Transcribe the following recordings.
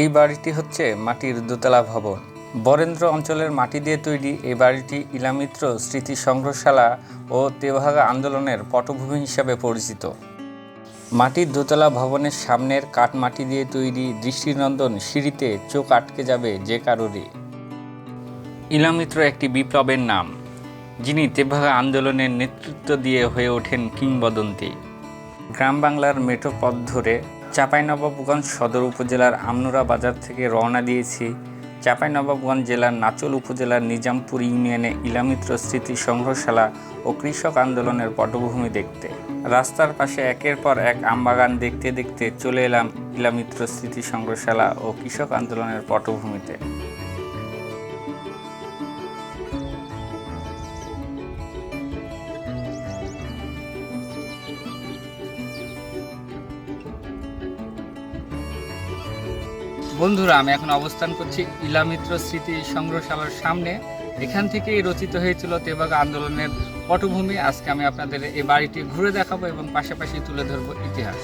এই বাড়িটি হচ্ছে মাটির দোতলা ভবন। বরেন্দ্র অঞ্চলের মাটি দিয়ে তৈরি এই বাড়িটি ইলামিত্র স্মৃতি সংগ্রহশালা ও তেভাগা আন্দোলনের পটভূমি হিসাবে পরিচিত। মাটির দোতলা ভবনের সামনের কাঠ মাটি দিয়ে তৈরি দৃষ্টিনন্দন সিঁড়িতে চোখ আটকে যাবে যে কারোরই। ইলামিত্র একটি বিপ্লবের নাম, যিনি তেভাগা আন্দোলনের নেতৃত্ব দিয়ে হয়ে ওঠেন কিংবদন্তি। গ্রাম বাংলার মেঠো পথ ধরে চাঁপাইনবাবগঞ্জ সদর উপজেলার আমনুরা বাজার থেকে রওনা দিয়েছি। চাঁপাইনবাবগঞ্জ জেলার নাচল উপজেলার নিজামপুর ইউনিয়নে ইলামিত্র স্মৃতি সংগ্রহশালা ও কৃষক আন্দোলনের পটভূমি দেখতে। রাস্তার পাশে একের পর এক আমবাগান দেখতে দেখতে চলে এলাম ইলামিত্র স্মৃতি সংগ্রহশালা ও কৃষক আন্দোলনের পটভূমিতে। বন্ধুরা, আমি এখন অবস্থান করছি ইলামিত্র স্মৃতি সংগ্রহশালার সামনে। এখান থেকেই রচিত হয়েছিল তেবাগ আন্দোলনের পটভূমি। আজকে আমি আপনাদের এই বাড়িটি ঘুরে দেখাবো এবং পাশাপাশি তুলে ধরবো ইতিহাস।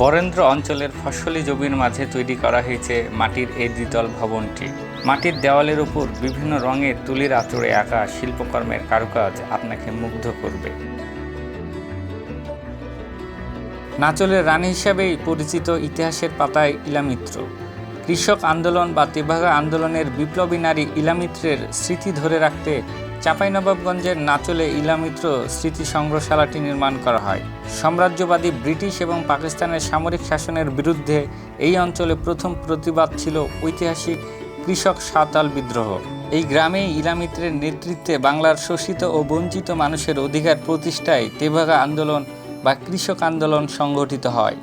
বরেন্দ্র অঞ্চলের ফসলি জমির মাঝে তৈরি করা হয়েছে মাটির এই দ্বিতল ভবনটি। মাটির দেওয়ালের উপর বিভিন্ন রঙের তুলির আঁচড়ে আঁকা শিল্পকর্মের কারুকাজ আপনাকে মুগ্ধ করবে। নাচলের রানী হিসাবেই পরিচিত ইতিহাসের পাতায় ইলামিত্র। কৃষক আন্দোলন বা তেভাগা আন্দোলনের বিপ্লবী নারী ইলামিত্রের স্মৃতি ধরে রাখতে চাঁপাইনবাবগঞ্জের নাচলে ইলামিত্র স্মৃতি সংগ্রহশালাটি নির্মাণ করা হয়। সাম্রাজ্যবাদী ব্রিটিশ এবং পাকিস্তানের সামরিক শাসনের বিরুদ্ধে এই অঞ্চলে প্রথম প্রতিবাদ ছিল ঐতিহাসিক কৃষক সাঁওতাল বিদ্রোহ। এই গ্রামেই ইলামিত্রের নেতৃত্বে বাংলার শোষিত ও বঞ্চিত মানুষের অধিকার প্রতিষ্ঠায় তেভাগা আন্দোলন বা কৃষক আন্দোলন সংগঠিত হয়।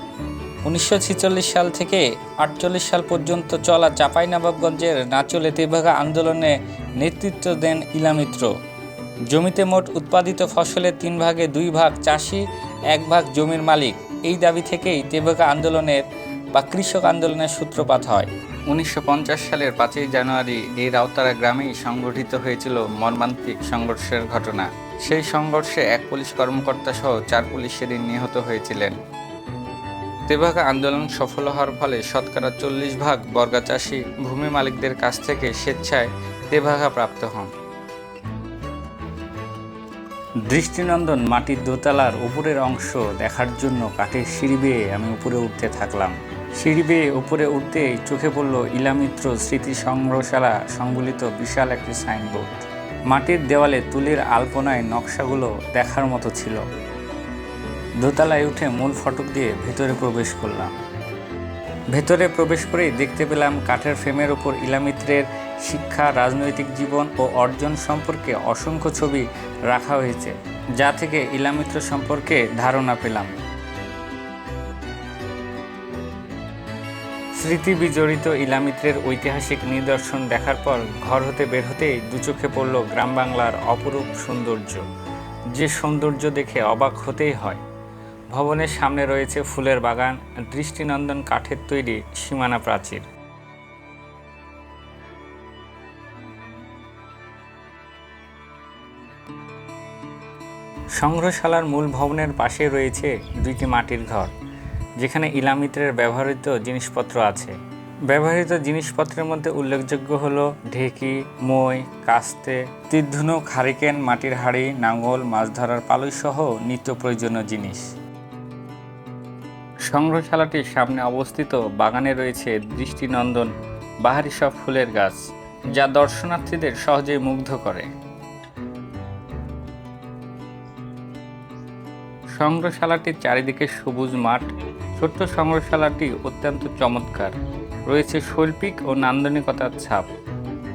উনিশশো ছেচল্লিশ সাল থেকে আটচল্লিশ সাল পর্যন্ত চলা চাঁপাইনবাবগঞ্জের নাচলে তেভাগা আন্দোলনে নেতৃত্ব দেন ইলামিত্র জমিতে মোট উৎপাদিত ফসলের তিন ভাগে দুই ভাগ চাষি, এক ভাগ জমির মালিক। এই দাবি থেকেই তেভাগা আন্দোলনের বা কৃষক আন্দোলনের সূত্রপাত হয়। উনিশশো পঞ্চাশ সালের পাঁচই জানুয়ারি এই রাউতারা গ্রামেই সংগঠিত হয়েছিল মর্মান্তিক সংঘর্ষের ঘটনা। সেই সংঘর্ষে এক পুলিশ কর্মকর্তা সহ চার পুলিশ সেদিন নিহত হয়েছিলেন। তেভাগা আন্দোলন সফল হওয়ার ফলে শতকরা চল্লিশ ভাগ বর্গা চাষি ভূমি মালিকদের কাছ থেকে স্বেচ্ছায় তেভাগা প্রাপ্ত হন। দৃষ্টিনন্দন মাটির দোতলার উপরের অংশ দেখার জন্য কাঠের সিঁড়ি বেয়ে আমি উপরে উঠতে থাকলাম। সিঁড়ি বেয়ে উপরে উঠতেই চোখে পড়ল ইলামিত্র স্মৃতি সংগ্রহশালা সংবলিত বিশাল একটি সাইনবোর্ড। মাটির দেওয়ালে তুলির আলপনায় নকশাগুলো দেখার মতো ছিল। দোতলায় উঠে মূল ফটক দিয়ে ভেতরে প্রবেশ করলাম। ভেতরে প্রবেশ করেই দেখতে পেলাম কাঠের ফ্রেমের ওপর ইলামিত্রের শিক্ষা, রাজনৈতিক জীবন ও অর্জন সম্পর্কে অসংখ্য ছবি রাখা হয়েছে, যা থেকে ইলামিত্র সম্পর্কে ধারণা পেলাম। স্মৃতি বিজড়িত ইলামিত্রের ঐতিহাসিক নিদর্শন দেখার পর ঘর হতে বের হতেই দুচোখে পড়ল গ্রাম বাংলার অপরূপ সৌন্দর্য, যে সৌন্দর্য দেখে অবাক হতেই হয়। ভবনের সামনে রয়েছে ফুলের বাগান, দৃষ্টিনন্দন কাঠের তৈরি সীমানা প্রাচীর। সংগ্রহশালার মূল ভবনের পাশে রয়েছে দুইটি মাটির ঘর, যেখানে ইলামিত্রের ব্যবহৃত জিনিসপত্র আছে। ব্যবহৃত জিনিসপত্রের মধ্যে উল্লেখযোগ্য হলো ঢেকি, মই, কাস্তে তীরধনুক হারিকেন মাটির হাড়ি, নাঙ্গল, মাছ ধরার পালই সহ নিত্য প্রয়োজনীয় জিনিস। সংগ্রহশালাটির সামনে অবস্থিত বাগানে রয়েছে দৃষ্টিনন্দন বাহারি সব ফুলের গাছ, যা দর্শনার্থীদের সহজেই মুগ্ধ করে। সংগ্রহশালাটির চারিদিকে সবুজ মাঠ, ছোট্ট সংগ্রহশালাটি অত্যন্ত চমৎকার। রয়েছে শৈল্পিক ও নান্দনিকতার ছাপ।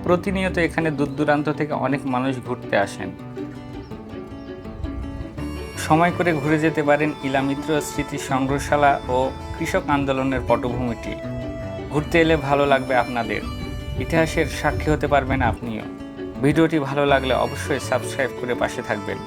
প্রতিনিয়ত এখানে দূর দূরান্ত থেকে অনেক মানুষ ঘুরতে আসেন। সময় করে ঘুরে যেতে পারেন ইলামিত্র স্মৃতি সংগ্রহশালা ও কৃষক আন্দোলনের পটভূমিটি। ঘুরতে এলে ভালো লাগবে আপনাদের। ইতিহাসের সাক্ষী হতে পারবেন আপনিও। ভিডিওটি ভালো লাগলে অবশ্যই সাবস্ক্রাইব করে পাশে থাকবেন।